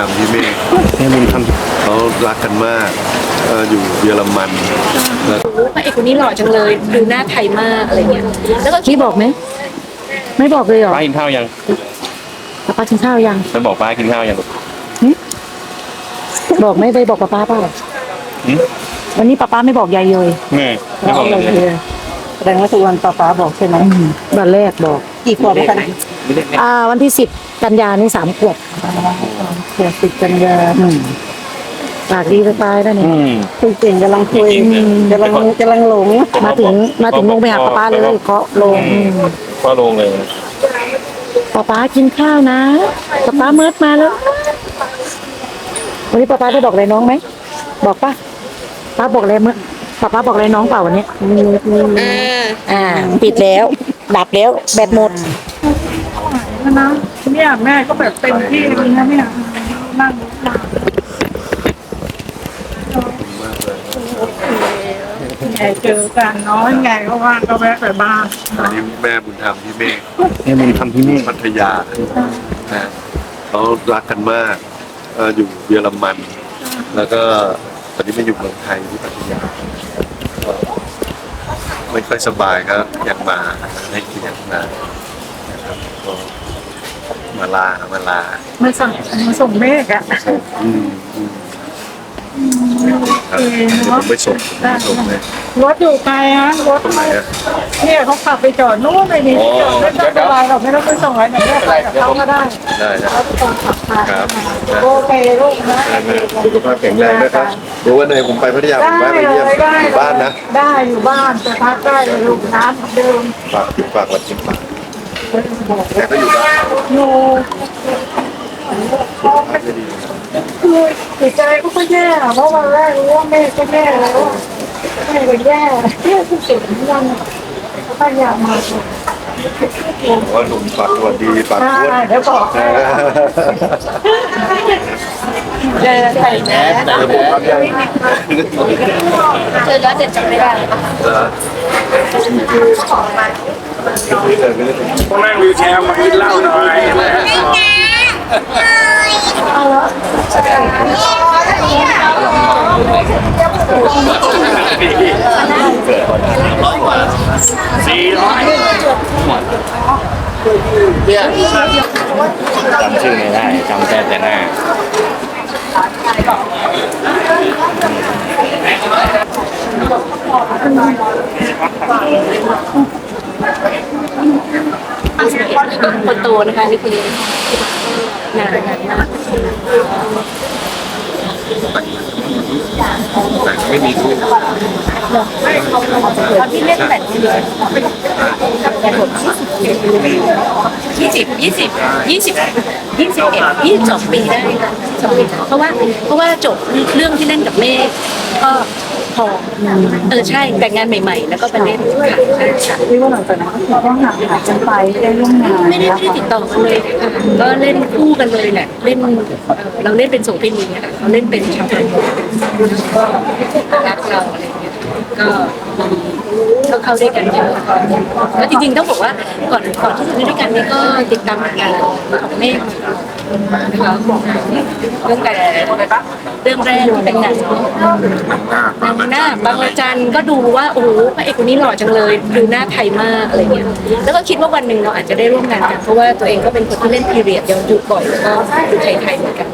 ธรรมพี่เมฆแม่บุญธรรมเขารักกันมากเอ่ออยู่เยอรมันแล้ว พระเอกคนนี้หล่อจังเลยดูหน้าไทยมากอะไรเงี้ยแล้วก็คิดพี่บอกไหมไม่บอกเลยเหรอป้ากินข้าวยังป้าป้ากินข้าวยังไปบอกป้ากินข้าวยังบอกไหม่ไปบอกป้าป้าเปล่าหืม วันนี้ป้าป้าไม่บอกยายเลยไม่ไม่บอกเลยแสดงว่าทุกวันป้าป้าบอกใช่ไหมวันแรกบอกกี่ขวบกันอ่าวันที่สิบ กันยานี่สามขวบขวบสิบกันยาอืมปากดีจะตายแล้วเนี่ยอืม คุยเก่งกำลังคุยกำลังกำลังหลงมาถึงมาถึงลงไปหาป้าป้าเลยเคาะลงก็ลงเลย ป้าป้ากินข้าวนะป้าป้าเมิร์ดมาแล้ว วันนี้ป้าป้าได้บอกอะไรน้องไหมบอกป้าป้าบอกอะไรเมื่อป้าป้าบอกอะไรน้องเปล่าวันนี้ อ่าอ่าปิดแล้ว ดับแล้ว แบตหมด นะ เนี่ยแม่ก็แบบเต็มที่เลยนะเนี่ยนั่งนั่งไงเจอกันน้อยไงก็ว่างก็แวะไปบ้านอันนี้แม่บุญธรรมพี่เมฆแม่บุญธรรมที่นี่พัทยานะเขารักกันมากเอ่ออยู่เยอรมัน แล้วก็ตอนนี้มาอยู่เมืองไทยที่พัทยาก็ไม่ค่อยสบายก็ยังมาให้เกียรติมานะครับก็ มาลามาลามาสั่งมาส่งเมฆอะอืมอืมครับเดี๋ยวผมไปส่งส่งเลยรถอยู่ไกลฮะรถตรงไหนอะ เนี่ยเขาขับไปจอดนู่นเลยนี่จอดไม่ต้องอะไรหรอกไม่ต้องไปส่งอะไรไหนก็ไปกับเขาก็ได้ได้ได้ เขาเป็นคนขับมาครับ โอเคลูกนะ สุขภาพแข็งแรงนะครับเดี๋ยววันไหนผมไปพัทยาผมได้แวะไปเลเยี่ยมยได้บ้านนะได้อยู่บ้านจะพักได้เลยลูกน้ำเหมือนเดิม ฝากติดฝากวันจิ้มฝาก แต่ก็อยู่บ้อยู่คือจิตใจก็ก็แย่เพราะวันแรกรู้ว่าแม่ก็แย่แล้วแม่ก็แย่แย่ที่สุดที่วันก็อยากมาผมว่าหนุ่มฝากสวัสดีฝากอ้วนเดี๋ยวบอกให้เจอใส่แมสแต่ผมทำยังเจอแล้วเด็ดจำไม่ได้เออ ไม่เลยไม่เลยนั่งวิวแชร์มากินเหล้าหน่อยสี่ร้อยจำชื่อไม่ได้จำแต่แต่หน้า คนโตนะคะนี่คือนานมากแต่ไม่มีลูกตอนที่เล่นแบบนี้ยี่สิบยี่สิบยี่สิบยี่สิบเอ็ดยี่สิบสองปีได้สองปีเพราะว่าเพราะว่าจบเรื่องที่เล่นกับเมฆก็ พอเออใช่แต่งงานใหม่ ๆ แล้วก็ไปเล่นค่ะใช่ค่ะที่ว่าหลังจากนั้นก็คือต้องห่างหายกันไปได้ร่วมงานไม่ได้ไม่ได้ติดต่อกันเลยค่ะก็เล่นคู่กันเลยแหละเล่นเอ่อเราเล่นเป็นโสเภณีอะค่ะเขาเล่นเป็นชาวไทยก็รักเราอะไรอย่างเงี้ยก็ก็เข้าด้วยกันเยอะแล้วจริงๆต้องบอกว่าก่อนก่อนที่จะเล่นด้วยกันนี่ก็ติดตามผลงานของเมฆ เรื่องแต่เรื่องแรกที่เป็นหนังหน้าบางหน้าบางระจันก็ดูว่าโอ้โหพระเอกคนนี้หล่อจังเลยดูหน้าไทยมากอะไรเงี้ยแล้วก็คิดว่าวันหนึ่งเราอาจจะได้ร่วมงานกันเพราะว่าตัวเองก็เป็นคนที่เล่นพีเรียดย้อนยุคบ่อยแล้วก็ดูไทยๆเหมือนกัน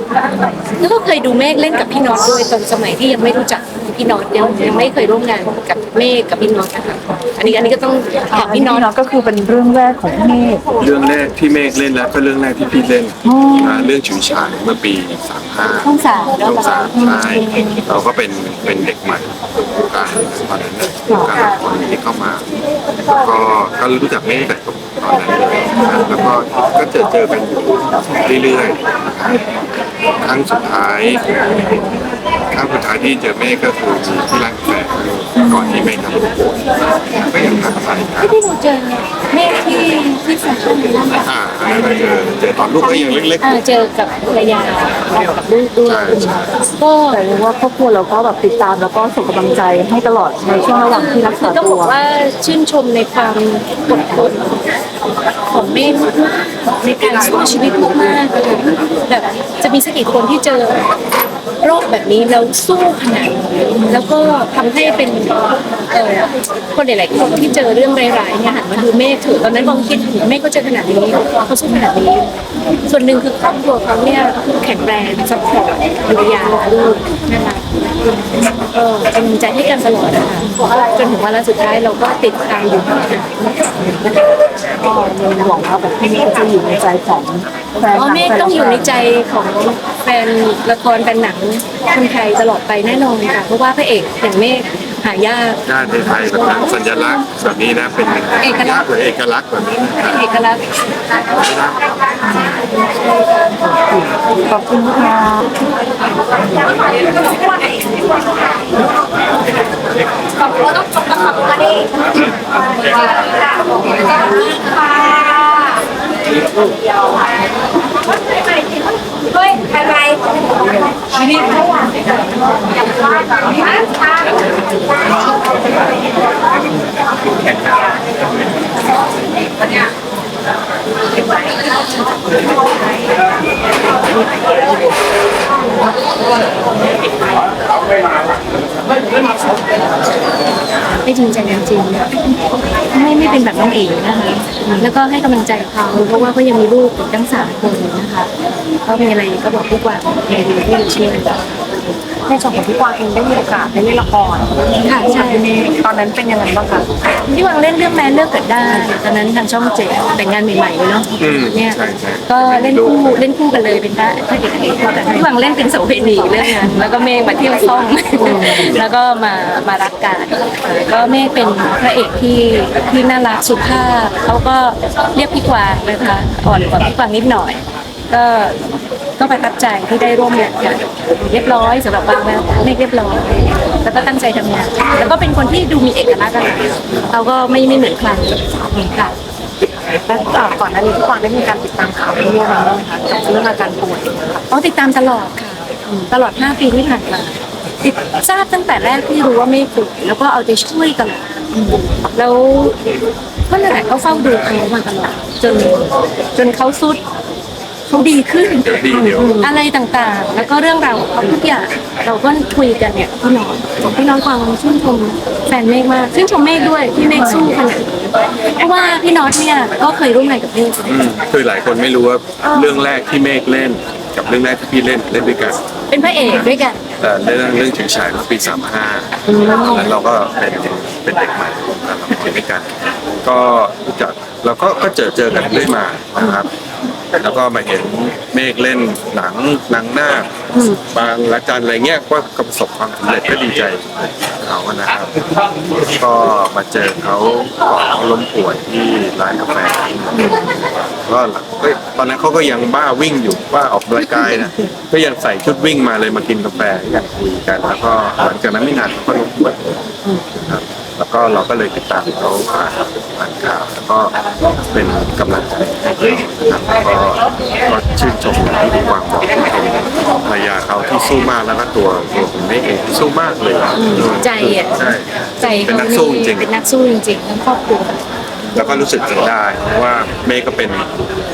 แล้วก็เคยดูเมฆเล่นกับพี่น็อตด้วยตอนสมัยที่ยังไม่รู้จักพี่น็อตยังยังไม่เคยร่วมงานกับ เมฆกับพี่น็อตนะคะอันนี้อันนี้ก็ต้องถามพี่น็อต ก็คือเป็นเรื่องแรกของเมฆ เรื่องแรกที่เมฆเล่นแล้วก็เรื่องแรกที่พี่เล่นอ่าเรื่องฉุยฉายเมื่อปีสามห้าช่องสาม ช่องสามใช่เราก็เป็นเป็นเด็กใหม่วงการตอนนั้นนะวงการละครที่เข้ามาแล้วก็ก็รู้จักเมฆแต่ตอนนั้นเลยนะแล้วก็ก็เจอเจอกันอยู่เรื่อยๆครั้งสุดท้าย ครั้งสุดท้ายที่เจอเมฆก็คือที่ร้านกาแฟก่อนที่เมฆจะมาป่วยก็ยังทักทายกันที่หนูเจอเมฆที่ที่แฟชั่นนะคะอ่าอันนั้นก็เจอเจอตอนลูกก็ยังเล็กๆออ่ายู่เจอกับภรรยากับลูกด้วยใช่ใช่ก็แต่เรียกว่าครอบครัวเราก็แบบติดตามแล้วก็ส่งกำลังใจให้ตลอดในช่วงระหว่างที่รักคือษาต้องตับวอกว่าชื่นชมในความอดทนของเมฆในการสู้ชีวิตมากๆเลยแบบจะมีสักกี่คนที่เจอ โรคแบบนี้แล้วสู้ขนาดนแล้วก็ทำให้เป็นคนหลายๆคนที่เจอเรื่องร้ายๆเนี่ยหันมาดูแม่เถอะตอนนั้นมองคิดถึงแม่ก็เจอขนาดนี้เขาสู้ขนาดนี้ ส่วนหนึ่งคือครอบครัวเขาเนี่ยแข็งแรงซัพพอร์ตภรรยาลูกนะคะ ก็เป็นกำลังใจให้กันตลอดนะคะจนถึงวันสุดท้ายเราก็ติดตามอยู่ห่างๆก็ยังหวังว่าแบบพี่เมฆจะอยู่ในใจของแฟนอ๋อเมฆต้องอยู่ในใจของแฟนละครแฟนหนังคนไทยตลอดไปแน่นอนค่ะเพราะว่าพระเอกอย่างเมฆหายากด้านไทยๆแบบนั้นสัญลักษณ์แบบนี้นะเป็นเอกลักษณ์เอกลักษณ์แบบนี้เป็นเอกลักษณ์ขอบคุณค่ะ เฮ้ยอะไรอันนี้อย่างว่าตอนนี้ไม่ จริงใจจริงไม่ไม่เป็นแบบน้องเอ๋นะคะแล้วก็ให้กำลังใจเขาเพราะว่าเขายังมีลูกอีกทั้งสามคนนะคะเขามีอะไรก็บอกทุกวันในดูที่เชื่อ ในส่วนของพี่กวางเองได้มีโอกาสได้เล่นละครค่ะใช่พี่เมฆตอนนั้นเป็นยังไงบ้างคะที่วางเล่นเรื่องแม้เลือกเกิดได้ตอนนั้นทางช่องเจ็ดแต่งงานใหม่ๆเลยเนาะอืมเนี่ยใช่ใช่ ก็เล่นคู่เล่นคู่กันเลยเป็นพระพระเอกนางเอกคู่กันที่วางเล่นเป็นโสเภณีเรื่องนั้นแล้วก็เมฆมาเที่ยวซ่อง แล้วก็มามารักกันก็เมฆเป็นพระเอกที่ที่น่ารักสุภาพเขาก็เรียกพี่กวางนะคะอ่อนกว่าพี่กวางนิดหน่อย ก็ ก็ประทับใจที่ได้ร่วมงานกันเรียบร้อยสำหรับบางแล้วเมฆเรียบร้อย แล้วก็ตั้งใจทำงาน แล้วก็เป็นคนที่ดูมีเอกลักษณ์อะเราก็ไม่ไม่เหมือนใครค่ะ และอ่าก่อนหน้านี้พี่กวางได้มีการติดตามข่าวพี่เมฆมาบ้างไหมคะกับเรื่องอาการป่วยอ๋อติดตามตลอดค่ะอืมตลอด 5 ปีที่ผ่านมาติดทราบตั้งแต่แรกที่รู้ว่าไม่ป่วยแล้วก็เอาใจช่วยตลอดอืมแล้วก็นั่นแหละเขาเฝ้าดูเขามาตลอดจนจนเขาสุด เขาดีขึ้นเดี๋ยวดีเดี๋ยว อะไรต่างๆ แล้วก็เรื่องราวของเขาทุกอย่าง เราก็คุยกันเนี่ยพี่น้องบอกพี่น้องฟังชื่นชมแฟนเมฆมากชื่นชมเมฆด้วยที่เมฆสู้ขนาดนี้เพราะว่าพี่น็อตเนี่ยก็เคยร่วมงานกับเมฆอืมคือหลายคนไม่รู้ว่าเรื่องแรกที่เมฆเล่น กับเรื่องแรกที่พี่เล่นเล่นด้วยกัน เป็นพระเอกด้วยกัน แต่เรื่องเรื่องถึงชายเมื่อปี35แล้วเราก็เป็นเป็นเด็กใหม่เราทำด้วยกัน ก็รู้จักแล้วก็ก็เจอเจอกันเรื่อยมานะครับ แล้วก็มาเห็นเมฆเล่นหนังหนังหน้าคบางละจันอะไรเงี้ยก็ก็ประสบความสำเร็จก็ดีใจเขาอะนะครับก็มาเจอเขาก่อนเขาล้มป่วยที่ร้านกาแฟก็หลังก็ตอนนั้นเขาก็ยังบ้าวิ่งอยู่บ้าออกกำลังกายนะก็ยังใส่ชุดวิ่งมาเลยมากินกาแฟกันคุยกันแล้วก็หลังจากนั้นไม่นานเขาก็ล้มป่วยครับแล้ว ก็เราก็เลยติดตามเขาผ่านผ่านข่าวแล้วก็เป็นกำลังใจให้เขานะครับก็ก็ชื่นชมอย่างที่พี่กวางบอกเป็นภรรยาเขาที่สู้มากแล้วก็ตัวตัวผมเองที่สู้มากเลยใจอะใช่ ใจเป็นเขานักสู้จริงเป็นนักสู้จริงๆทั้งครอบครัว แล้วก็รู้สึกเสียดายเพราะว่าเมย์ก็เป็น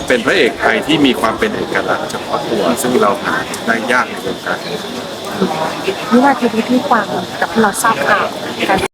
เป็นพระเอกไทยที่มีความเป็นเอกลักษณ์เฉพาะตัว ซึ่งเราหาได้ยากในวงการวินาทีที่พี่กวางกับพี่น็อตทราบข่าวการ